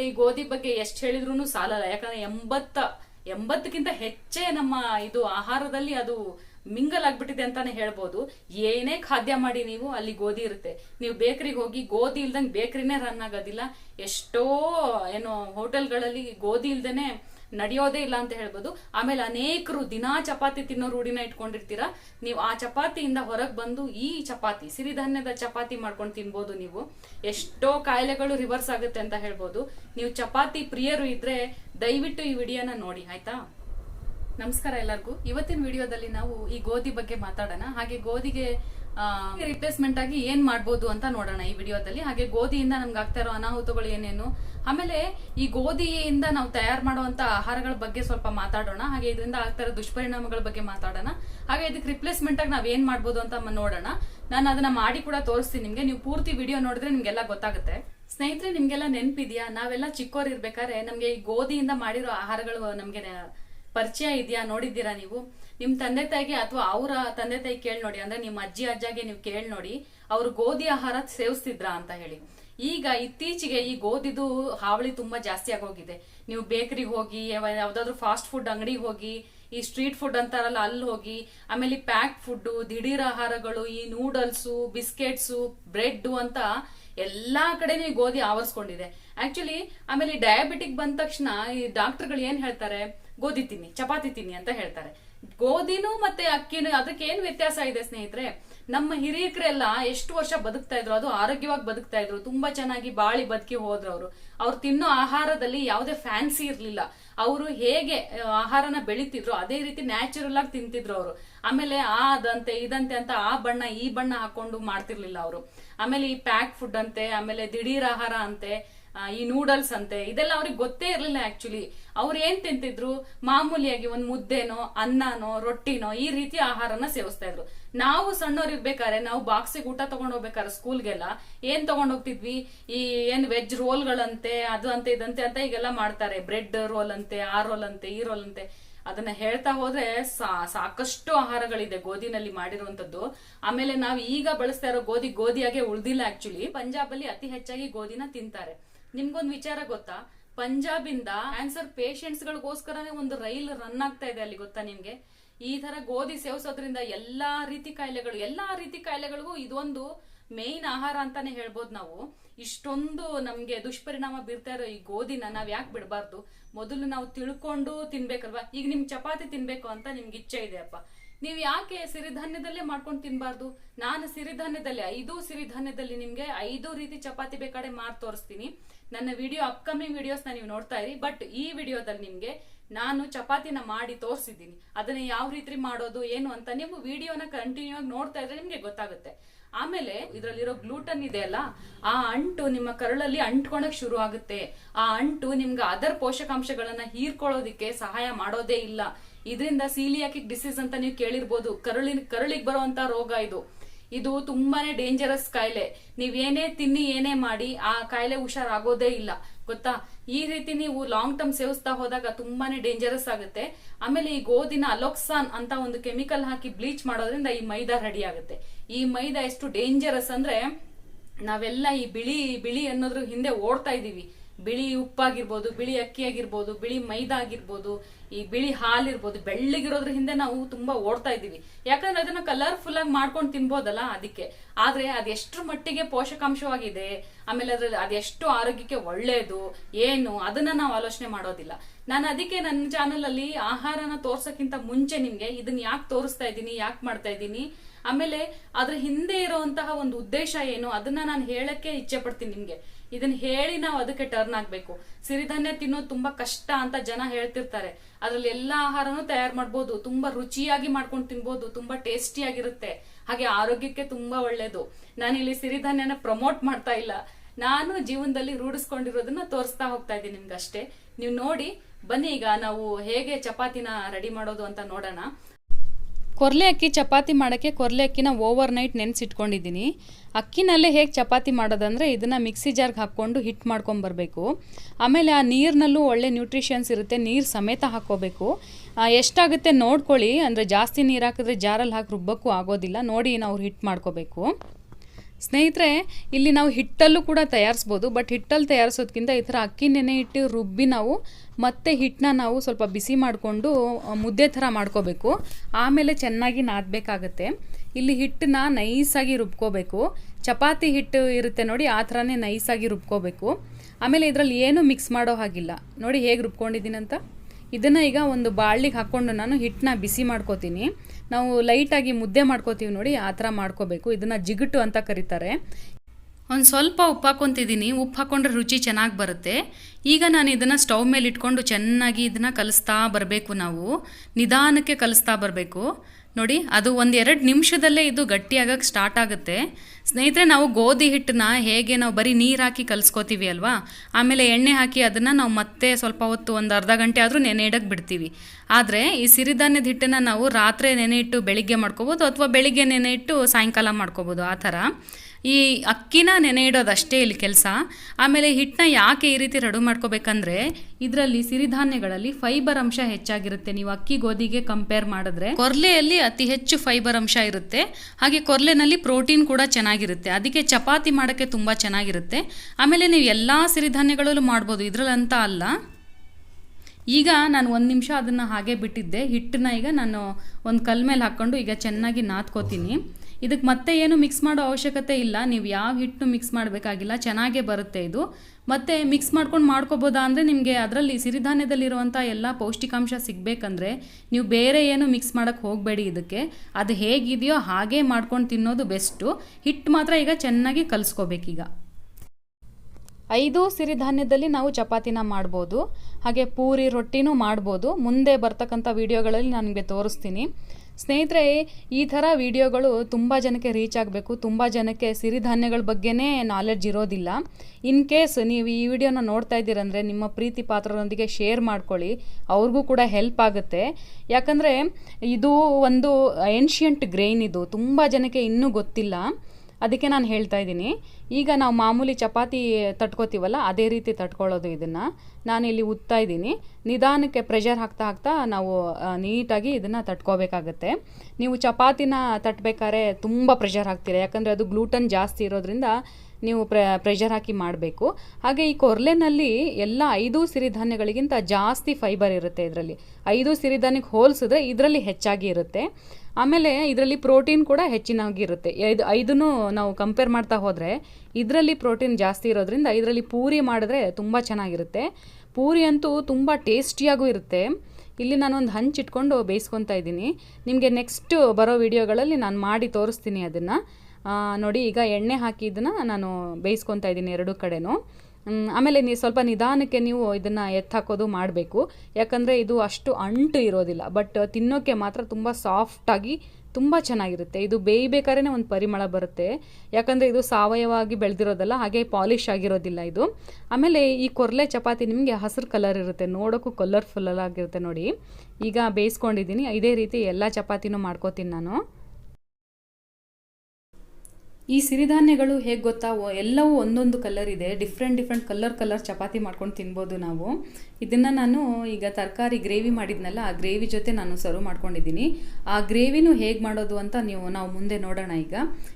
ಈ ಗೋಧಿ ಬಗ್ಗೆ ಎಷ್ಟು ಹೇಳಿದ್ರು ಸಾಲಲ್ಲ. ಯಾಕಂದ್ರೆ ಎಂಬತ್ತ, ಎಂಬತ್ತಕ್ಕಿಂತ ಹೆಚ್ಚೇ ನಮ್ಮ ಇದು ಆಹಾರದಲ್ಲಿ ಅದು ಮಿಂಗಲ್ ಆಗ್ಬಿಟ್ಟಿದೆ ಅಂತಾನೆ ಹೇಳ್ಬೋದು. ಏನೇ ಖಾದ್ಯ ಮಾಡಿ ನೀವು ಅಲ್ಲಿ ಗೋಧಿ ಇರುತ್ತೆ. ನೀವು ಬೇಕರಿಗೆ ಹೋಗಿ ಗೋಧಿ ಇಲ್ದಂಗೆ ಬೇಕರಿನೇ ರನ್ ಆಗೋದಿಲ್ಲ. ಎಷ್ಟೋ, ಏನು, ಹೋಟೆಲ್ಗಳಲ್ಲಿ ಗೋಧಿ ಇಲ್ದೇನೆ ನಡೆಯೋದೇ ಇಲ್ಲ ಅಂತ ಹೇಳ್ಬೋದು. ಆಮೇಲೆ ಅನೇಕರು ದಿನಾ ಚಪಾತಿ ತಿನ್ನೋ ರೂಢಿನ ಇಟ್ಕೊಂಡಿರ್ತೀರಾ? ನೀವು ಆ ಚಪಾತಿಯಿಂದ ಹೊರಗೆ ಬಂದು ಈ ಚಪಾತಿ, ಸಿರಿಧಾನ್ಯದ ಚಪಾತಿ ಮಾಡ್ಕೊಂಡು ತಿನ್ಬೋದು ನೀವು. ಎಷ್ಟೋ ಕಾಯಿಲೆಗಳು ರಿವರ್ಸ್ ಆಗುತ್ತೆ ಅಂತ ಹೇಳ್ಬೋದು. ನೀವು ಚಪಾತಿ ಪ್ರಿಯರು ಇದ್ರೆ ದಯವಿಟ್ಟು ಈ ವಿಡಿಯೋನ ನೋಡಿ, ಆಯ್ತಾ? ನಮಸ್ಕಾರ ಎಲ್ಲರಿಗೂ. ಇವತ್ತಿನ ವಿಡಿಯೋದಲ್ಲಿ ನಾವು ಈ ಗೋಧಿ ಬಗ್ಗೆ ಮಾತಾಡೋಣ. ಹಾಗೆ ಗೋಧಿಗೆ ರಿಪ್ಲೇಸ್ಮೆಂಟ್ ಆಗಿ ಏನ್ ಮಾಡಬಹುದು ಅಂತ ನೋಡೋಣ ಈ ವಿಡಿಯೋದಲ್ಲಿ. ಹಾಗೆ ಗೋಧಿಯಿಂದ ನಮ್ಗೆ ಆಗ್ತಾ ಇರೋ ಅನಾಹುತಗಳು ಏನೇನು. ಆಮೇಲೆ ಈ ಗೋಧಿಯಿಂದ ನಾವು ತಯಾರು ಮಾಡುವಂತ ಆಹಾರಗಳ ಬಗ್ಗೆ ಸ್ವಲ್ಪ ಮಾತಾಡೋಣ. ಹಾಗೆ ಇದರಿಂದ ಆಗ್ತಾ ಇರೋ ದುಷ್ಪರಿಣಾಮಗಳ ಬಗ್ಗೆ ಮಾತಾಡೋಣ. ಹಾಗೆ ಇದಕ್ಕೆ ರಿಪ್ಲೇಸ್ಮೆಂಟ್ ಆಗಿ ನಾವ್ ಏನ್ ಮಾಡ್ಬೋದು ಅಂತ ನೋಡೋಣ. ನಾನು ಅದನ್ನ ಮಾಡಿ ಕೂಡ ತೋರಿಸ್ತೀನಿ ನಿಮ್ಗೆ. ನೀವು ಪೂರ್ತಿ ವಿಡಿಯೋ ನೋಡಿದ್ರೆ ನಿಮ್ಗೆಲ್ಲ ಗೊತ್ತಾಗುತ್ತೆ. ಸ್ನೇಹಿತರೆ, ನಿಮ್ಗೆಲ್ಲ ನೆನ್ಪಿದ್ಯಾ? ನಾವೆಲ್ಲ ಚಿಕ್ಕೋರ್ ಇರ್ಬೇಕಾದ್ರೆ ನಮ್ಗೆ ಈ ಗೋಧಿಯಿಂದ ಮಾಡಿರೋ ಆಹಾರಗಳು ನಮ್ಗೆ ಪರಿಚಯ ಇದೆಯಾ ನೋಡಿದ್ದೀರಾ ನೀವು? ನಿಮ್ ತಂದೆ ತಾಯಿಗೆ ಅಥವಾ ಅವರ ತಂದೆ ತಾಯಿ ಕೇಳಿ ನೋಡಿ, ಅಂದ್ರೆ ನಿಮ್ಮ ಅಜ್ಜಿ ಅಜ್ಜಾಗೆ ನೀವು ಕೇಳಿ ನೋಡಿ, ಅವ್ರು ಗೋಧಿ ಆಹಾರ ಸೇವಿಸ್ತಿದ್ರಾ ಅಂತ ಹೇಳಿ. ಈಗ ಇತ್ತೀಚೆಗೆ ಈ ಗೋಧಿದು ಹಾವಳಿ ತುಂಬಾ ಜಾಸ್ತಿ ಆಗೋಗಿದೆ. ನೀವು ಬೇಕರಿಗೆ ಹೋಗಿ, ಯಾವ- ಯಾವ್ದಾದ್ರು ಫಾಸ್ಟ್ ಫುಡ್ ಅಂಗಡಿಗೆ ಹೋಗಿ, ಈ ಸ್ಟ್ರೀಟ್ ಫುಡ್ ಅಂತಾರಲ್ಲ, ಅಲ್ಲಿ ಹೋಗಿ, ಆಮೇಲೆ ಪ್ಯಾಕ್ ಫುಡ್ ದಿಢೀರ್ ಆಹಾರಗಳು, ಈ ನೂಡಲ್ಸು, ಬಿಸ್ಕೆಟ್ಸು ಬ್ರೆಡ್ ಅಂತ ಎಲ್ಲಾ ಕಡೆನೂ ಈ ಗೋಧಿ ಆವರಿಸ್ಕೊಂಡಿದೆ. ಆಕ್ಚುಲಿ ಆಮೇಲೆ ಡಯಾಬಿಟಿಕ್ ಬಂದ ತಕ್ಷಣ ಈ ಡಾಕ್ಟರ್ಗಳು ಏನ್ ಹೇಳ್ತಾರೆ ಗೋಧಿ ತಿನ್ನಿ ಚಪಾತಿ ತಿನ್ನಿ ಅಂತ ಹೇಳ್ತಾರೆ. ಗೋಧಿನೂ ಮತ್ತೆ ಅಕ್ಕಿನೂ ಅದಕ್ಕೆ ಏನ್ ವ್ಯತ್ಯಾಸ ಇದೆ ಸ್ನೇಹಿತರೆ? ನಮ್ಮ ಹಿರಿಯಕರೆಲ್ಲ ಎಷ್ಟು ವರ್ಷ ಬದುಕ್ತಾ ಇದ್ರು, ಅದು ಆರೋಗ್ಯವಾಗಿ ಬದುಕ್ತಾ ಇದ್ರು, ತುಂಬಾ ಚೆನ್ನಾಗಿ ಬಾಳಿ ಬದುಕಿ ಹೋದ್ರು ಅವರು ತಿನ್ನೋ ಆಹಾರದಲ್ಲಿ ಯಾವುದೇ ಫ್ಯಾನ್ಸಿ ಇರ್ಲಿಲ್ಲ. ಅವರು ಹೇಗೆ ಆಹಾರನ ಬೆಳಿತಿದ್ರು, ಅದೇ ರೀತಿ ನ್ಯಾಚುರಲ್ ಆಗಿ ತಿಂತಿದ್ರು ಅವರು. ಆಮೇಲೆ ಆ ಅದಂತೆ ಇದಂತೆ ಅಂತ ಆ ಬಣ್ಣ, ಈ ಬಣ್ಣ ಹಾಕೊಂಡು ಮಾಡ್ತಿರ್ಲಿಲ್ಲ ಅವರು. ಆಮೇಲೆ ಈ ಪ್ಯಾಕ್ ಫುಡ್ ಅಂತೆ, ಆಮೇಲೆ ದಿಢೀರ್ ಆಹಾರ ಅಂತೆ ಈ ನೂಡಲ್ಸ್ ಅಂತೆ, ಇದೆಲ್ಲ ಅವ್ರಿಗೆ ಗೊತ್ತೇ ಇರಲಿಲ್ಲ ಆಕ್ಚುಲಿ ಅವ್ರು ಏನ್ ತಿಂತಿದ್ರು? ಮಾಮೂಲಿಯಾಗಿ ಒಂದ್ ಮುದ್ದೆನೋ, ಅನ್ನನೋ, ರೊಟ್ಟಿನೋ, ಈ ರೀತಿ ಆಹಾರನ ಸೇವಿಸ್ತಾ ಇದ್ರು. ನಾವು ಸಣ್ಣವ್ರು ಇರ್ಬೇಕಾದ್ರೆ, ನಾವು ಬಾಕ್ಸಿಗೆ ಊಟ ತಗೊಂಡ್ ಹೋಗ್ಬೇಕಾದ್ರೆ ಸ್ಕೂಲ್ಗೆಲ್ಲ ಏನ್ ತಗೊಂಡ್ ಹೋಗ್ತಿದ್ವಿ? ಈ ಏನ್ ವೆಜ್ ರೋಲ್ಗಳಂತೆ, ಅದು ಅಂತೆ, ಇದಂತೆ ಅಂತ ಈಗೆಲ್ಲ ಮಾಡ್ತಾರೆ. ಬ್ರೆಡ್ ರೋಲ್ ಅಂತೆ ಆ ರೋಲ್ ಅಂತೆ ಈ ರೋಲ್ ಅಂತೆ ಅದನ್ನ ಹೇಳ್ತಾ ಹೋದ್ರೆ ಸಾಕಷ್ಟು ಆಹಾರಗಳಿದೆ ಗೋಧಿನಲ್ಲಿ ಮಾಡಿರುವಂತದ್ದು. ಆಮೇಲೆ ನಾವು ಈಗ ಬಳಸ್ತಾ ಇರೋ ಗೋಧಿ ಗೋಧಿಯಾಗೆ ಉಳ್ದಿಲ್ಲ ಆಕ್ಚುಲಿ ಪಂಜಾಬ್ ಅಲ್ಲಿ ಅತಿ ಹೆಚ್ಚಾಗಿ ಗೋಧಿನ ತಿಂತಾರೆ. ನಿಮ್ಗೊಂದ್ ವಿಚಾರ ಗೊತ್ತಾ? ಪಂಜಾಬ್ ಇಂದ ಕ್ಯಾನ್ಸರ್ ಪೇಷಂಟ್ಸ್ ಗಳಿಗೋಸ್ಕರನೇ ಒಂದು ರೈಲ್ ರನ್ ಆಗ್ತಾ ಇದೆ ಅಲ್ಲಿ ಗೊತ್ತಾ ನಿಮ್ಗೆ? ಈ ತರ ಗೋಧಿ ಸೇವಿಸೋದ್ರಿಂದ ಎಲ್ಲಾ ರೀತಿ ಕಾಯಿಲೆಗಳು, ಎಲ್ಲಾ ರೀತಿ ಕಾಯಿಲೆಗಳಿಗೂ ಇದೊಂದು ಮೇನ್ ಆಹಾರ ಅಂತಾನೆ ಹೇಳ್ಬೋದು ನಾವು. ಇಷ್ಟೊಂದು ನಮ್ಗೆ ದುಷ್ಪರಿಣಾಮ ಬೀರ್ತಾ ಇರೋ ಈ ಗೋಧಿನ ನಾವ್ ಯಾಕೆ ಬಿಡಬಾರ್ದು? ಮೊದಲು ನಾವು ತಿಳ್ಕೊಂಡು ತಿನ್ಬೇಕಲ್ವಾ? ಈಗ ನಿಮ್ ಚಪಾತಿ ತಿನ್ಬೇಕು ಅಂತ ನಿಮ್ಗೆ ಇಚ್ಛೆ ಇದೆ ಅಪ್ಪ ನೀವ್ ಯಾಕೆ ಸಿರಿಧಾನ್ಯದಲ್ಲೇ ಮಾಡ್ಕೊಂಡು ತಿನ್ಬಾರ್ದು? ನಾನು ಸಿರಿಧಾನ್ಯದಲ್ಲಿ, ಐದು ಸಿರಿಧಾನ್ಯದಲ್ಲಿ ನಿಮ್ಗೆ ಐದು ರೀತಿ ಚಪಾತಿ ಬೇಕಾದ್ರೆ ಮಾರ್ ತೋರಿಸ್ತೀನಿ. ನನ್ನ ವಿಡಿಯೋ ಅಪ್ಕಮಿಂಗ್ ವಿಡಿಯೋಸ್ ನೀವು ನೋಡ್ತಾ ಇರಿ. ಬಟ್ ಈ ವಿಡಿಯೋದಲ್ಲಿ ನಿಮ್ಗೆ ನಾನು ಚಪಾತಿನ ಮಾಡಿ ತೋರಿಸಿದ್ದೀನಿ. ಅದನ್ನ ಯಾವ ರೀತಿ ಮಾಡೋದು, ಏನು ಅಂತ ನೀವು ವಿಡಿಯೋನ ಕಂಟಿನ್ಯೂ ಆಗಿ ನೋಡ್ತಾ ಇದ್ರೆ ನಿಮ್ಗೆ ಗೊತ್ತಾಗುತ್ತೆ. ಆಮೇಲೆ ಇದರಲ್ಲಿರೋ ಗ್ಲೂಟನ್ ಇದೆ ಅಲ್ಲ, ಆ ಅಂಟು ನಿಮ್ಮ ಕರಳಲ್ಲಿ ಅಂಟ್ಕೊಳಕ್ ಶುರು ಆಗುತ್ತೆ. ಆ ಅಂಟು ನಿಮ್ಗೆ ಅದರ್ ಪೋಷಕಾಂಶಗಳನ್ನ ಹೀರ್ಕೊಳ್ಳೋದಿಕ್ಕೆ ಸಹಾಯ ಮಾಡೋದೇ ಇಲ್ಲ. ಇದರಿಂದ ಸೀಲಿಯಾಕಿಕ್ ಡಿಸೀಸ್ ಅಂತ ನೀವು ಕೇಳಿರ್ಬೋದು. ಕರುಳಿನ, ಕರುಳಿಗೆ ಬರುವಂತ ರೋಗ ಇದು. ಇದು ತುಂಬಾನೇ ಡೇಂಜರಸ್ ಕಾಯಿಲೆ. ನೀವ್ ಏನೇ ತಿನ್ನಿ, ಏನೇ ಮಾಡಿ, ಆ ಕಾಯಿಲೆ ಹುಷಾರಾಗೋದೇ ಇಲ್ಲ. ಗೊತ್ತಾ? ಈ ರೀತಿ ನೀವು ಲಾಂಗ್ ಟರ್ಮ್ ಸೇವಿಸ್ತಾ ಹೋದಾಗ ತುಂಬಾನೇ ಡೇಂಜರಸ್ ಆಗುತ್ತೆ. ಆಮೇಲೆ ಈ ಗೋಧಿನ ಅಲೋಕ್ಸಾನ್ ಅಂತ ಒಂದು ಕೆಮಿಕಲ್ ಹಾಕಿ ಬ್ಲೀಚ್ ಮಾಡೋದ್ರಿಂದ ಈ ಮೈದಾ ರೆಡಿ ಆಗುತ್ತೆ. ಈ ಮೈದಾ ಎಷ್ಟು ಡೇಂಜರಸ್ ಅಂದ್ರೆ ನಾವೆಲ್ಲ ಈ ಬಿಳಿ ಬಿಳಿ ಅನ್ನೋದ್ರ ಹಿಂದೆ ಓಡ್ತಾ ಇದೀವಿ ಬಿಳಿ ಉಪ್ಪಾಗಿರ್ಬೋದು, ಬಿಳಿ ಅಕ್ಕಿ ಆಗಿರ್ಬೋದು ಬಿಳಿ ಮೈದಾ ಆಗಿರ್ಬೋದು, ಈ ಬಿಳಿ ಹಾಲಿರ್ಬೋದು, ಬೆಳ್ಳಗಿರೋದ್ರ ಹಿಂದೆ ನಾವು ತುಂಬಾ ಓಡ್ತಾ ಇದೀವಿ ಯಾಕಂದ್ರೆ ಅದನ್ನ ಕಲರ್ಫುಲ್ ಆಗಿ ಮಾಡ್ಕೊಂಡು ತಿನ್ಬೋದಲ್ಲ ಅದಕ್ಕೆ. ಆದ್ರೆ ಅದೆಷ್ಟು ಮಟ್ಟಿಗೆ ಪೋಷಕಾಂಶವಾಗಿದೆ, ಆಮೇಲೆ ಅದ್ರಲ್ಲಿ ಅದೆಷ್ಟು ಆರೋಗ್ಯಕ್ಕೆ ಒಳ್ಳೇದು, ಏನು, ಅದನ್ನ ನಾವು ಆಲೋಚನೆ ಮಾಡೋದಿಲ್ಲ. ನಾನು ಅದಕ್ಕೆ ನನ್ನ ಚಾನಲ್ ಅಲ್ಲಿ ಆಹಾರನ ತೋರ್ಸಕ್ಕಿಂತ ಮುಂಚೆ ನಿಮ್ಗೆ ಇದನ್ನ ಯಾಕೆ ತೋರಿಸ್ತಾ ಇದ್ದೀನಿ, ಯಾಕೆ ಮಾಡ್ತಾ ಇದ್ದೀನಿ ಆಮೇಲೆ ಅದ್ರ ಹಿಂದೆ ಇರುವಂತಹ ಒಂದು ಉದ್ದೇಶ ಏನು? ಅದನ್ನ ನಾನು ಹೇಳಕ್ಕೆ ಇಚ್ಛೆ ಪಡ್ತೀನಿ ನಿಮ್ಗೆ. ಇದನ್ನ ಹೇಳಿ ನಾವು ಅದಕ್ಕೆ ಟರ್ನ್ ಆಗ್ಬೇಕು. ಸಿರಿಧಾನ್ಯ ತಿನ್ನೋದು ತುಂಬಾ ಕಷ್ಟ ಅಂತ ಜನ ಹೇಳ್ತಿರ್ತಾರೆ. ಅದ್ರಲ್ಲಿ ಎಲ್ಲಾ ಆಹಾರನೂ ತಯಾರು ಮಾಡ್ಬೋದು. ತುಂಬಾ ರುಚಿಯಾಗಿ ಮಾಡ್ಕೊಂಡು ತಿನ್ಬೋದು. ತುಂಬಾ ಟೇಸ್ಟಿ ಆಗಿರುತ್ತೆ ಹಾಗೆ ಆರೋಗ್ಯಕ್ಕೆ ತುಂಬಾ ಒಳ್ಳೇದು. ನಾನು ಇಲ್ಲಿ ಸಿರಿಧಾನ್ಯನ ಪ್ರಮೋಟ್ ಮಾಡ್ತಾ ಇಲ್ಲ. ನಾನು ಜೀವನದಲ್ಲಿ ರೂಢಿಸ್ಕೊಂಡಿರೋದನ್ನ ತೋರಿಸ್ತಾ ಹೋಗ್ತಾ ಇದ್ದೀನಿ ನಿಮ್ಗಷ್ಟೇ. ನೀವು ನೋಡಿ, ಬನ್ನಿ ಈಗ ನಾವು ಹೇಗೆ ಚಪಾತಿನ ರೆಡಿ ಮಾಡೋದು ಅಂತ ನೋಡೋಣ. ಕೊರ್ಲೆ ಅಕ್ಕಿ ಚಪಾತಿ ಮಾಡೋಕ್ಕೆ ಕೊರ್ಲೆ ಅಕ್ಕಿನ ಓವರ್ ನೈಟ್ ನೆನೆಸಿಟ್ಕೊಂಡಿದ್ದೀನಿ. ಅಕ್ಕಿನಲ್ಲೇ ಹೇಗೆ ಚಪಾತಿ ಮಾಡೋದಂದರೆ ಇದನ್ನು ಮಿಕ್ಸಿ ಜಾರ್ಗೆ ಹಾಕ್ಕೊಂಡು ಹಿಟ್ಟು ಮಾಡ್ಕೊಂಬರ್ಬೇಕು ಆಮೇಲೆ ಆ ನೀರಿನಲ್ಲೂ ಒಳ್ಳೆ ನ್ಯೂಟ್ರಿಷನ್ಸ್ ಇರುತ್ತೆ, ನೀರು ಸಮೇತ ಹಾಕ್ಕೋಬೇಕು. ಎಷ್ಟಾಗುತ್ತೆ ನೋಡ್ಕೊಳ್ಳಿ, ಅಂದರೆ ಜಾಸ್ತಿ ನೀರು ಹಾಕಿದ್ರೆ ಜಾರಲ್ಲಿ ಹಾಕಿ ರುಬ್ಬಕ್ಕೂ ಆಗೋದಿಲ್ಲ. ನೋಡಿ ನಾವು ಹಿಟ್ಟು ಮಾಡ್ಕೋಬೇಕು. ಸ್ನೇಹಿತರೆ, ಇಲ್ಲಿ ನಾವು ಹಿಟ್ಟಲ್ಲೂ ಕೂಡ ತಯಾರಿಸ್ಬೋದು ಬಟ್ ಹಿಟ್ಟಲ್ಲಿ ತಯಾರಿಸೋದ್ಕಿಂತ ಈ ಥರ ಅಕ್ಕಿ ನೆನೆ ಇಟ್ಟು ರುಬ್ಬಿ ನಾವು ಮತ್ತೆ ಹಿಟ್ಟನ್ನ ನಾವು ಸ್ವಲ್ಪ ಬಿಸಿ ಮಾಡಿಕೊಂಡು ಮುದ್ದೆ ಥರ ಮಾಡ್ಕೋಬೇಕು. ಆಮೇಲೆ ಚೆನ್ನಾಗಿ ನಾದಬೇಕಾಗತ್ತೆ. ಇಲ್ಲಿ ಹಿಟ್ಟನ್ನ ನೈಸಾಗಿ ರುಬ್ಕೋಬೇಕು. ಚಪಾತಿ ಹಿಟ್ಟು ಇರುತ್ತೆ ನೋಡಿ, ಆ ಥರನೇ ನೈಸಾಗಿ ರುಬ್ಕೋಬೇಕು. ಆಮೇಲೆ ಇದರಲ್ಲಿ ಏನೂ ಮಿಕ್ಸ್ ಮಾಡೋ ಹಾಗಿಲ್ಲ. ನೋಡಿ ಹೇಗೆ ರುಬ್ಕೊಂಡಿದ್ದೀನಂತ. ಇದನ್ನು ಈಗ ಒಂದು ಬಾಳ್ಲಿಗೆ ಹಾಕ್ಕೊಂಡು ನಾನು ಹಿಟ್ಟನ್ನ ಬಿಸಿ ಮಾಡ್ಕೋತೀನಿ. ನಾವು ಲೈಟಾಗಿ ಮುದ್ದೆ ಮಾಡ್ಕೋತೀವಿ ನೋಡಿ, ಆ ಥರ ಮಾಡ್ಕೋಬೇಕು. ಇದನ್ನು ಜಿಗುಟು ಅಂತ ಕರೀತಾರೆ. ಒಂದು ಸ್ವಲ್ಪ ಉಪ್ಪು ಹಾಕ್ಕೊತಿದ್ದೀನಿ ಉಪ್ಪು ಹಾಕ್ಕೊಂಡ್ರೆ ರುಚಿ ಚೆನ್ನಾಗಿ ಬರುತ್ತೆ. ಈಗ ನಾನು ಇದನ್ನು ಸ್ಟವ್ ಮೇಲೆ ಇಟ್ಕೊಂಡು ಚೆನ್ನಾಗಿ ಇದನ್ನು ಕಲಿಸ್ತಾ ಬರಬೇಕು ನಾವು. ನಿಧಾನಕ್ಕೆ ಕಲಿಸ್ತಾ ಬರಬೇಕು. ನೋಡಿ, ಅದು ಒಂದು ಎರಡು ನಿಮಿಷದಲ್ಲೇ ಇದು ಗಟ್ಟಿಯಾಗಕ್ಕೆ ಸ್ಟಾರ್ಟ್ ಆಗುತ್ತೆ. ಸ್ನೇಹಿತರೆ, ನಾವು ಗೋಧಿ ಹಿಟ್ಟನ್ನ ಹೇಗೆ ನಾವು ಬರೀ ನೀರು ಹಾಕಿ ಕಲಿಸ್ಕೋತೀವಿ ಅಲ್ವಾ? ಆಮೇಲೆ ಎಣ್ಣೆ ಹಾಕಿ ಅದನ್ನು ನಾವು ಮತ್ತೆ ಸ್ವಲ್ಪ ಹೊತ್ತು ಒಂದು ಅರ್ಧ ಗಂಟೆ ಆದರೂ ನೆನೆ ಇಡಕ್ಕೆ ಬಿಡ್ತೀವಿ. ಆದರೆ ಈ ಸಿರಿಧಾನ್ಯದ ಹಿಟ್ಟನ್ನು ನಾವು ರಾತ್ರಿ ನೆನೆ ಇಟ್ಟು ಬೆಳಿಗ್ಗೆ ಮಾಡ್ಕೋಬೋದು ಅಥವಾ ಬೆಳಿಗ್ಗೆ ನೆನೆ ಇಟ್ಟು ಸಾಯಂಕಾಲ ಮಾಡ್ಕೋಬೋದು. ಆ ಥರ ಈ ಅಕ್ಕಿನ ನೆನೆ ಇಡೋದಷ್ಟೇ ಇಲ್ಲಿ ಕೆಲಸ. ಆಮೇಲೆ ಹಿಟ್ಟನ್ನ ಯಾಕೆ ಈ ರೀತಿ ರಡು ಮಾಡ್ಕೋಬೇಕಂದ್ರೆ ಇದರಲ್ಲಿ ಸಿರಿಧಾನ್ಯಗಳಲ್ಲಿ ಫೈಬರ್ ಅಂಶ ಹೆಚ್ಚಾಗಿರುತ್ತೆ. ನೀವು ಅಕ್ಕಿ ಗೋಧಿಗೆ ಕಂಪೇರ್ ಮಾಡಿದ್ರೆ ಕೊರ್ಲೆಯಲ್ಲಿ ಅತಿ ಹೆಚ್ಚು ಫೈಬರ್ ಅಂಶ ಇರುತ್ತೆ. ಹಾಗೆ ಕೊರ್ಲೆನಲ್ಲಿ ಪ್ರೋಟೀನ್ ಕೂಡ ಚೆನ್ನಾಗಿರುತ್ತೆ. ಅದಕ್ಕೆ ಚಪಾತಿ ಮಾಡೋಕ್ಕೆ ತುಂಬ ಚೆನ್ನಾಗಿರುತ್ತೆ. ಆಮೇಲೆ ನೀವು ಎಲ್ಲ ಸಿರಿಧಾನ್ಯಗಳಲ್ಲೂ ಮಾಡ್ಬೋದು. ಇದರಲ್ಲಂತ ಅಲ್ಲ. ಈಗ ನಾನು ಒಂದು ನಿಮಿಷ ಅದನ್ನು ಹಾಗೆ ಬಿಟ್ಟಿದ್ದೆ. ಹಿಟ್ಟನ್ನ ಈಗ ನಾನು ಒಂದು ಕಲ್ ಮೇಲೆ ಹಾಕ್ಕೊಂಡು ಈಗ ಚೆನ್ನಾಗಿ ನಾದ್ಕೋತೀನಿ. ಇದಕ್ಕೆ ಮತ್ತೆ ಏನು ಮಿಕ್ಸ್ ಮಾಡೋ ಅವಶ್ಯಕತೆ ಇಲ್ಲ. ನೀವು ಯಾವ ಹಿಟ್ಟು ಮಿಕ್ಸ್ ಮಾಡಬೇಕಾಗಿಲ್ಲ. ಚೆನ್ನಾಗೇ ಬರುತ್ತೆ ಇದು. ಮತ್ತು ಮಿಕ್ಸ್ ಮಾಡ್ಕೊಂಡು ಮಾಡ್ಕೋಬೋದಾ ಅಂದರೆ ನಿಮಗೆ ಅದರಲ್ಲಿ ಸಿರಿಧಾನ್ಯದಲ್ಲಿರುವಂಥ ಎಲ್ಲ ಪೌಷ್ಟಿಕಾಂಶ ಸಿಗಬೇಕಂದ್ರೆ ನೀವು ಬೇರೆ ಏನು ಮಿಕ್ಸ್ ಮಾಡೋಕ್ಕೆ ಹೋಗಬೇಡಿ ಇದಕ್ಕೆ. ಅದು ಹೇಗಿದೆಯೋ ಹಾಗೆ ಮಾಡ್ಕೊಂಡು ತಿನ್ನೋದು ಬೆಸ್ಟು. ಹಿಟ್ಟು ಮಾತ್ರ ಈಗ ಚೆನ್ನಾಗಿ ಕಲಿಸ್ಕೋಬೇಕೀಗ. ಐದು ಸಿರಿಧಾನ್ಯದಲ್ಲಿ ನಾವು ಚಪಾತಿನ ಮಾಡ್ಬೋದು. ಹಾಗೆ ಪೂರಿ ರೊಟ್ಟಿನೂ ಮಾಡ್ಬೋದು. ಮುಂದೆ ಬರ್ತಕ್ಕಂಥ ವಿಡಿಯೋಗಳಲ್ಲಿ ನಾನು ನಿಮಗೆ ತೋರಿಸ್ತೀನಿ. ಸ್ನೇಹಿತರೆ, ಈ ಥರ ವಿಡಿಯೋಗಳು ತುಂಬ ಜನಕ್ಕೆ ರೀಚ್ ಆಗಬೇಕು, ತುಂಬ ಜನಕ್ಕೆ ಸಿರಿಧಾನ್ಯಗಳ ಬಗ್ಗೆನೇ ನಾಲೆಡ್ಜ್ ಇರೋದಿಲ್ಲ. ಇನ್ ಕೇಸ್ ನೀವು ಈ ವಿಡಿಯೋನ ನೋಡ್ತಾ ಇದ್ದೀರಂದರೆ, ನಿಮ್ಮ ಪ್ರೀತಿ ಪಾತ್ರರೊಂದಿಗೆ ಶೇರ್ ಮಾಡ್ಕೊಳ್ಳಿ, ಅವ್ರಿಗೂ ಕೂಡ ಹೆಲ್ಪ್ ಆಗುತ್ತೆ. ಯಾಕಂದರೆ, ಇದು ಒಂದು ಏನ್ಷಿಯಂಟ್ ಗ್ರೈನ್ ಇದು, ತುಂಬ ಜನಕ್ಕೆ ಇನ್ನೂ ಗೊತ್ತಿಲ್ಲ. ಅದಕ್ಕೆ ನಾನು ಹೇಳ್ತಾ ಇದ್ದೀನಿ. ಈಗ ನಾವು ಮಾಮೂಲಿ ಚಪಾತಿ ತಟ್ಕೋತೀವಲ್ಲ, ಅದೇ ರೀತಿ ತಟ್ಕೊಳ್ಳೋದು ಇದನ್ನು. ನಾನಿಲ್ಲಿ ಉತ್ತಾ ಇದ್ದೀನಿ. ನಿಧಾನಕ್ಕೆ ಪ್ರೆಷರ್ ಹಾಕ್ತಾ ಹಾಕ್ತಾ ನಾವು ನೀಟಾಗಿ ಇದನ್ನು ತಟ್ಕೋಬೇಕಾಗತ್ತೆ. ನೀವು ಚಪಾತಿನ ತಟ್ಟಬೇಕಾದ್ರೆ ತುಂಬ ಪ್ರೆಷರ್ ಹಾಕ್ತೀರ. ಯಾಕಂದರೆ ಅದು ಗ್ಲೂಟನ್ ಜಾಸ್ತಿ ಇರೋದ್ರಿಂದ ನೀವು ಪ್ರ ಪ್ರೆಷರ್ ಹಾಕಿ ಮಾಡಬೇಕು. ಹಾಗೆ ಈ ಕೊರ್ಲೆನಲ್ಲಿ ಎಲ್ಲ ಐದು ಸಿರಿಧಾನ್ಯಗಳಿಗಿಂತ ಜಾಸ್ತಿ ಫೈಬರ್ ಇರುತ್ತೆ ಇದರಲ್ಲಿ. ಐದು ಸಿರಿಧಾನ್ಯಕ್ಕೆ ಹೋಲಿಸಿದ್ರೆ ಇದರಲ್ಲಿ ಹೆಚ್ಚಾಗಿ ಇರುತ್ತೆ. ಆಮೇಲೆ ಇದರಲ್ಲಿ ಪ್ರೋಟೀನ್ ಕೂಡ ಹೆಚ್ಚಿನಾಗಿರುತ್ತೆ. ಇದು ಐದನ್ನು ನಾವು ಕಂಪೇರ್ ಮಾಡ್ತಾ ಹೋದರೆ, ಇದರಲ್ಲಿ ಪ್ರೋಟೀನ್ ಜಾಸ್ತಿ ಇರೋದ್ರಿಂದ ಇದರಲ್ಲಿ ಪೂರಿ ಮಾಡಿದ್ರೆ ತುಂಬ ಚೆನ್ನಾಗಿರುತ್ತೆ. ಪೂರಿ ಅಂತೂ ತುಂಬ ಟೇಸ್ಟಿಯಾಗೂ ಇರುತ್ತೆ. ಇಲ್ಲಿ ನಾನೊಂದು ಹಂಚಿಟ್ಕೊಂಡು ಬೇಯಿಸ್ಕೊತಾ ಇದ್ದೀನಿ. ನಿಮಗೆ ನೆಕ್ಸ್ಟ್ ಬರೋ ವಿಡಿಯೋಗಳಲ್ಲಿ ನಾನು ಮಾಡಿ ತೋರಿಸ್ತೀನಿ ಅದನ್ನು. ನೋಡಿ ಈಗ ಎಣ್ಣೆ ಹಾಕಿ ಇದನ್ನು ನಾನು ಬೇಯಿಸ್ಕೊತಾ ಇದ್ದೀನಿ ಎರಡು ಕಡೆನೂ. ಆಮೇಲೆ ನೀವು ಸ್ವಲ್ಪ ನಿಧಾನಕ್ಕೆ ನೀವು ಇದನ್ನು ಎತ್ತಾಕೋದು ಮಾಡಬೇಕು. ಯಾಕಂದರೆ ಇದು ಅಷ್ಟು ಅಂಟು ಇರೋದಿಲ್ಲ. ಬಟ್ ತಿನ್ನೋಕ್ಕೆ ಮಾತ್ರ ತುಂಬ ಸಾಫ್ಟಾಗಿ ತುಂಬ ಚೆನ್ನಾಗಿರುತ್ತೆ. ಇದು ಬೇಯಬೇಕಾದ್ರೆ ಒಂದು ಪರಿಮಳ ಬರುತ್ತೆ. ಯಾಕಂದರೆ ಇದು ಸಾವಯವಾಗಿ ಬೆಳೆದಿರೋದಲ್ಲ, ಹಾಗೆ ಪಾಲಿಶ್ ಆಗಿರೋದಿಲ್ಲ ಇದು. ಆಮೇಲೆ ಈ ಕೊರ್ಲೆ ಚಪಾತಿ ನಿಮಗೆ ಹಸಿರು ಕಲರ್ ಇರುತ್ತೆ. ನೋಡೋಕ್ಕೂ ಕಲರ್ಫುಲ್ ಆಗಿರುತ್ತೆ ನೋಡಿ. ಈಗ ಬೇಯಿಸ್ಕೊಂಡಿದ್ದೀನಿ. ಇದೇ ರೀತಿ ಎಲ್ಲ ಚಪಾತಿನೂ ಮಾಡ್ಕೋತೀನಿ ನಾನು. ಈ ಸಿರಿಧಾನ್ಯಗಳು ಹೇಗೆ ಗೊತ್ತಾ? ಎಲ್ಲವೂ ಒಂದೊಂದು ಕಲರ್ ಇದೆ. Different different colour colour chapati ಮಾಡ್ಕೊಂಡು ತಿನ್ಬೋದು ನಾವು. ಇದನ್ನು ನಾನು ಈಗ ತರಕಾರಿ ಗ್ರೇವಿ ಮಾಡಿದ್ನಲ್ಲ, ಆ ಗ್ರೇವಿ ಜೊತೆ ನಾನು ಸರ್ವ್ ಮಾಡ್ಕೊಂಡಿದ್ದೀನಿ. ಆ ಗ್ರೇವಿನೂ ಹೇಗೆ ಮಾಡೋದು ಅಂತ ನೀವು, ನಾವು ಮುಂದೆ ನೋಡೋಣ ಈಗ.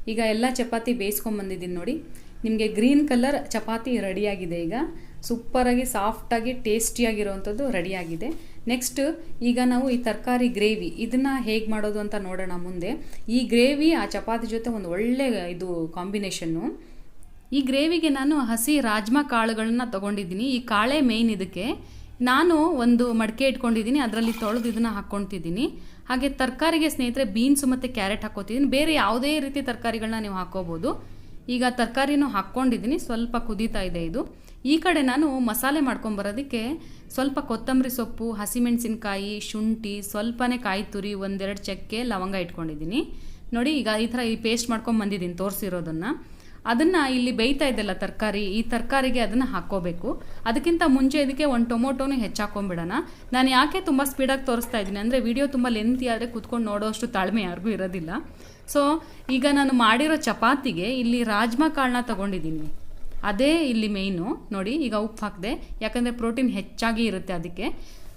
ಈಗ ಎಲ್ಲ ಚಪಾತಿ ಬೇಯಿಸ್ಕೊಂಬಂದಿದ್ದೀನಿ ನೋಡಿ. ನಿಮಗೆ ಗ್ರೀನ್ ಕಲರ್ ಚಪಾತಿ ರೆಡಿಯಾಗಿದೆ ಈಗ. ಸೂಪರಾಗಿ ಸಾಫ್ಟಾಗಿ ಟೇಸ್ಟಿಯಾಗಿರೋವಂಥದ್ದು ರೆಡಿಯಾಗಿದೆ ನೆಕ್ಸ್ಟ್ ಈಗ ನಾವು ಈ ತರಕಾರಿ ಗ್ರೇವಿ, ಇದನ್ನು ಹೇಗೆ ಮಾಡೋದು ಅಂತ ನೋಡೋಣ ಮುಂದೆ. ಈ ಗ್ರೇವಿ, ಆ ಚಪಾತಿ ಜೊತೆ ಒಂದು ಒಳ್ಳೆ ಇದು ಕಾಂಬಿನೇಷನ್ನು ಈ ಗ್ರೇವಿಗೆ ನಾನು ಹಸಿ ರಾಜ್ಮಾ ಕಾಳುಗಳನ್ನ ತೊಗೊಂಡಿದ್ದೀನಿ. ಈ ಕಾಳೆ ಮೇಯ್ನ್ ಇದಕ್ಕೆ. ನಾನು ಒಂದು ಮಡಿಕೆ ಇಟ್ಕೊಂಡಿದ್ದೀನಿ, ಅದರಲ್ಲಿ ತೊಳೆದು ಇದನ್ನು ಹಾಕ್ಕೊತಿದ್ದೀನಿ ಹಾಗೆ ತರಕಾರಿಗೆ ಸ್ನೇಹಿತರೆ ಬೀನ್ಸು ಮತ್ತು ಕ್ಯಾರೆಟ್ ಹಾಕೋತಿದ್ದೀನಿ ಬೇರೆ ಯಾವುದೇ ರೀತಿ ತರಕಾರಿಗಳನ್ನ ನೀವು ಹಾಕ್ಕೋಬೋದು. ಈಗ ತರಕಾರಿನೂ ಹಾಕ್ಕೊಂಡಿದ್ದೀನಿ. ಸ್ವಲ್ಪ ಕುದೀತಾ ಇದೆ ಇದು. ಈ ಕಡೆ ನಾನು ಮಸಾಲೆ ಮಾಡ್ಕೊಂಬರೋದಕ್ಕೆ ಸ್ವಲ್ಪ ಕೊತ್ತಂಬರಿ ಸೊಪ್ಪು, ಹಸಿಮೆಣಸಿನ್ಕಾಯಿ, ಶುಂಠಿ, ಸ್ವಲ್ಪನೇ ಕಾಯಿ ತುರಿ, ಒಂದೆರಡು ಚಕ್ಕೆ ಲವಂಗ ಇಟ್ಕೊಂಡಿದ್ದೀನಿ. ನೋಡಿ, ಈಗ ಈ ಥರ ಈ ಪೇಸ್ಟ್ ಮಾಡ್ಕೊಂಡು ಬಂದಿದ್ದೀನಿ, ತೋರಿಸಿರೋದನ್ನು. ಅದನ್ನು ಇಲ್ಲಿ ಬೇಯ್ತಾ ಇದೆಲ್ಲ ತರಕಾರಿ, ಈ ತರಕಾರಿಗೆ ಅದನ್ನು ಹಾಕ್ಕೋಬೇಕು. ಅದಕ್ಕಿಂತ ಮುಂಚೆ ಇದಕ್ಕೆ ಒಂದು ಟೊಮೊಟೊನು ಹೆಚ್ಚಾಕೊಂಬಿಡೋಣ ನಾನು ಯಾಕೆ ತುಂಬ ಸ್ಪೀಡಾಗಿ ತೋರಿಸ್ತಾ ಇದ್ದೀನಿ ಅಂದರೆ ವಿಡಿಯೋ ತುಂಬ ಲೆಂತಿ ಆದರೆ ಕುತ್ಕೊಂಡು ನೋಡೋಷ್ಟು ತಾಳ್ಮೆ ಯಾರಿಗೂ ಇರೋದಿಲ್ಲ. ಸೊ ಈಗ ನಾನು ಮಾಡಿರೋ ಚಪಾತಿಗೆ ಇಲ್ಲಿ ರಾಜ್ಮಾ ಕಾಳನ್ನ ತೊಗೊಂಡಿದ್ದೀನಿ. ಅದೇ ಇಲ್ಲಿ ಮೇಯ್ನು ನೋಡಿ, ಈಗ ಉಪ್ಪು ಹಾಕಿದೆ. ಯಾಕಂದರೆ ಪ್ರೋಟೀನ್ ಹೆಚ್ಚಾಗಿ ಇರುತ್ತೆ ಅದಕ್ಕೆ.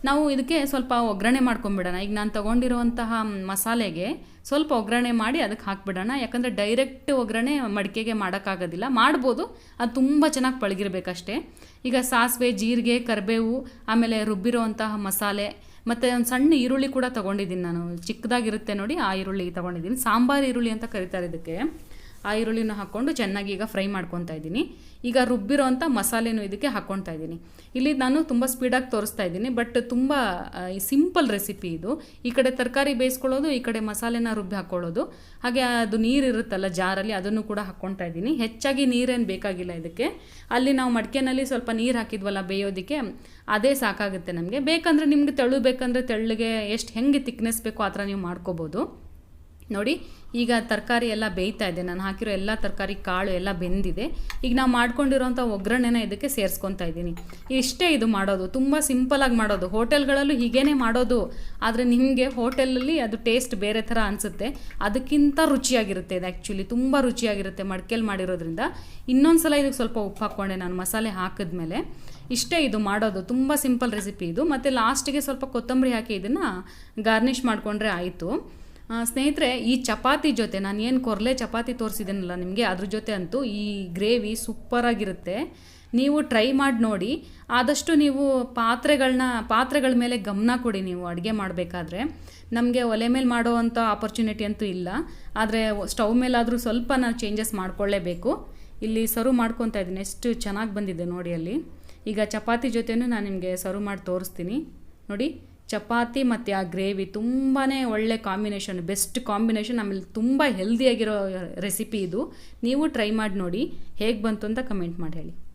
ನಾವು ಇದಕ್ಕೆ ಸ್ವಲ್ಪ ಒಗ್ಗರಣೆ ಮಾಡ್ಕೊಂಬಿಡೋಣ. ಈಗ ನಾನು ತೊಗೊಂಡಿರುವಂತಹ ಮಸಾಲೆಗೆ ಸ್ವಲ್ಪ ಒಗ್ಗರಣೆ ಮಾಡಿ ಅದಕ್ಕೆ ಹಾಕ್ಬಿಡೋಣ. ಯಾಕಂದರೆ ಡೈರೆಕ್ಟ್ ಒಗ್ಗರಣೆ ಮಡಿಕೆಗೆ ಮಾಡೋಕ್ಕಾಗೋದಿಲ್ಲ. ಮಾಡ್ಬೋದು, ಅದು ತುಂಬ ಚೆನ್ನಾಗಿ ಪಳಗಿರ್ಬೇಕಷ್ಟೇ. ಈಗ ಸಾಸಿವೆ, ಜೀರಿಗೆ, ಕರಿಬೇವು, ಆಮೇಲೆ ರುಬ್ಬಿರೋವಂತಹ ಮಸಾಲೆ, ಮತ್ತು ಒಂದು ಸಣ್ಣ ಈರುಳ್ಳಿ ಕೂಡ ತೊಗೊಂಡಿದ್ದೀನಿ ನಾನು. ಚಿಕ್ಕದಾಗಿರುತ್ತೆ ನೋಡಿ, ಆ ಈರುಳ್ಳಿ ತೊಗೊಂಡಿದ್ದೀನಿ. ಸಾಂಬಾರು ಈರುಳ್ಳಿ ಅಂತ ಕರೀತಾರೆ ಇದಕ್ಕೆ. ಆ ಈರುಳ್ಳಿನ ಹಾಕ್ಕೊಂಡು ಚೆನ್ನಾಗಿ ಈಗ ಫ್ರೈ ಮಾಡ್ಕೊತಾ ಇದ್ದೀನಿ. ಈಗ ರುಬ್ಬಿರೋಂಥ ಮಸಾಲೆನೂ ಇದಕ್ಕೆ ಹಾಕ್ಕೊತಾ ಇದ್ದೀನಿ. ಇಲ್ಲಿ ನಾನು ತುಂಬ ಸ್ಪೀಡಾಗಿ ತೋರಿಸ್ತಾ ಇದ್ದೀನಿ, ಬಟ್ ತುಂಬ ಸಿಂಪಲ್ ರೆಸಿಪಿ ಇದು. ಈ ಕಡೆ ತರಕಾರಿ ಬೇಯಿಸ್ಕೊಳ್ಳೋದು, ಈ ಕಡೆ ಮಸಾಲೆನ ರುಬ್ಬಿ ಹಾಕ್ಕೊಳ್ಳೋದು. ಹಾಗೆ ಅದು ನೀರು ಇರುತ್ತಲ್ಲ ಜಾರಲ್ಲಿ, ಅದನ್ನು ಕೂಡ ಹಾಕ್ಕೊತಾ ಇದ್ದೀನಿ. ಹೆಚ್ಚಾಗಿ ನೀರೇನು ಬೇಕಾಗಿಲ್ಲ ಇದಕ್ಕೆ. ಅಲ್ಲಿ ನಾವು ಮಡಿಕೆನಲ್ಲಿ ಸ್ವಲ್ಪ ನೀರು ಹಾಕಿದ್ವಲ್ಲ ಬೇಯೋದಕ್ಕೆ, ಅದೇ ಸಾಕಾಗುತ್ತೆ ನಮಗೆ. ಬೇಕಂದರೆ ನಿಮಗೆ ತೆಳು ಬೇಕಂದರೆ ತೆಳ್ಳಗೆ ಎಷ್ಟು ಹೆಂಗೆ ತಿಕ್ನೆಸ್ ಬೇಕೋ ಆ ಥರ ನೀವು ಮಾಡ್ಕೋಬೋದು. ನೋಡಿ, ಈಗ ತರಕಾರಿ ಎಲ್ಲ ಬೇಯ್ತಾ ಇದೆ. ನಾನು ಹಾಕಿರೋ ಎಲ್ಲ ತರಕಾರಿ ಕಾಳು ಎಲ್ಲ ಬೆಂದಿದೆ. ಈಗ ನಾವು ಮಾಡ್ಕೊಂಡಿರೋಂಥ ಒಗ್ಗರಣೆನ ಇದಕ್ಕೆ ಸೇರಿಸ್ಕೊತಾ ಇದ್ದೀನಿ. ಇಷ್ಟೇ ಇದು ಮಾಡೋದು, ತುಂಬ ಸಿಂಪಲಾಗಿ ಮಾಡೋದು. ಹೋಟೆಲ್ಗಳಲ್ಲೂ ಹೀಗೇನೆ ಮಾಡೋದು. ಆದರೆ ನಿಮಗೆ ಹೋಟೆಲಲ್ಲಿ ಅದು ಟೇಸ್ಟ್ ಬೇರೆ ಥರ ಅನಿಸುತ್ತೆ. ಅದಕ್ಕಿಂತ ರುಚಿಯಾಗಿರುತ್ತೆ ಇದು ಆ್ಯಕ್ಚುಲಿ ತುಂಬ ರುಚಿಯಾಗಿರುತ್ತೆ ಮಡ್ಕೆಲಿ ಮಾಡಿರೋದ್ರಿಂದ. ಇನ್ನೊಂದು ಸಲ ಇದಕ್ಕೆ ಸ್ವಲ್ಪ ಉಪ್ಪು ಹಾಕ್ಕೊಂಡೆ ನಾನು ಮಸಾಲೆ ಹಾಕಿದ್ಮೇಲೆ. ಇಷ್ಟೇ ಇದು ಮಾಡೋದು. ತುಂಬ ಸಿಂಪಲ್ ರೆಸಿಪಿ ಇದು. ಮತ್ತು ಲಾಸ್ಟಿಗೆ ಸ್ವಲ್ಪ ಕೊತ್ತಂಬರಿ ಹಾಕಿ ಇದನ್ನು ಗಾರ್ನಿಷ್ ಮಾಡಿಕೊಂಡ್ರೆ ಆಯಿತು. ಸ್ನೇಹಿತರೆ, ಈ ಚಪಾತಿ ಜೊತೆ ನಾನು ಏನು ಕೊರಲೆ ಚಪಾತಿ ತೋರಿಸಿದ್ದೀನಲ್ಲ ನಿಮಗೆ, ಅದ್ರ ಜೊತೆ ಅಂತೂ ಈ ಗ್ರೇವಿ ಸೂಪರಾಗಿರುತ್ತೆ ನೀವು ಟ್ರೈ ಮಾಡಿ ನೋಡಿ. ಆದಷ್ಟು ನೀವು ಪಾತ್ರೆಗಳನ್ನ ಪಾತ್ರೆಗಳ ಮೇಲೆ ಗಮನ ಕೊಡಿ ನೀವು ಅಡುಗೆ ಮಾಡಬೇಕಾದ್ರೆ. ನಮಗೆ ಒಲೆ ಮೇಲೆ ಮಾಡೋವಂಥ ಆಪರ್ಚುನಿಟಿ ಅಂತೂ ಇಲ್ಲ. ಆದರೆ ಸ್ಟವ್ ಮೇಲಾದರೂ ಸ್ವಲ್ಪ ನಾವು ಚೇಂಜಸ್ ಮಾಡ್ಕೊಳ್ಳೇಬೇಕು. ಇಲ್ಲಿ ಸರ್ವ್ ಮಾಡ್ಕೊತಾ ಇದ್ದೀನಿ. ಎಷ್ಟು ಚೆನ್ನಾಗಿ ಬಂದಿದೆ ನೋಡಿ ಅಲ್ಲಿ. ಈಗ ಚಪಾತಿ ಜೊತೆನೂ ನಾನು ನಿಮಗೆ ಸರ್ವ್ ಮಾಡಿ ತೋರಿಸ್ತೀನಿ. ನೋಡಿ. ಚಪಾತಿ ಮತ್ತು ಆ ಗ್ರೇವಿ ತುಂಬಾ ಒಳ್ಳೆ ಕಾಂಬಿನೇಷನ್ ಬೆಸ್ಟ್ ಕಾಂಬಿನೇಷನ್ ಆಮೇಲೆ ತುಂಬ ಹೆಲ್ದಿಯಾಗಿರೋ ರೆಸಿಪಿ ಇದು. ನೀವು ಟ್ರೈ ಮಾಡಿ ನೋಡಿ, ಹೇಗೆ ಬಂತು ಅಂತ ಕಮೆಂಟ್ ಮಾಡಿ ಹೇಳಿ.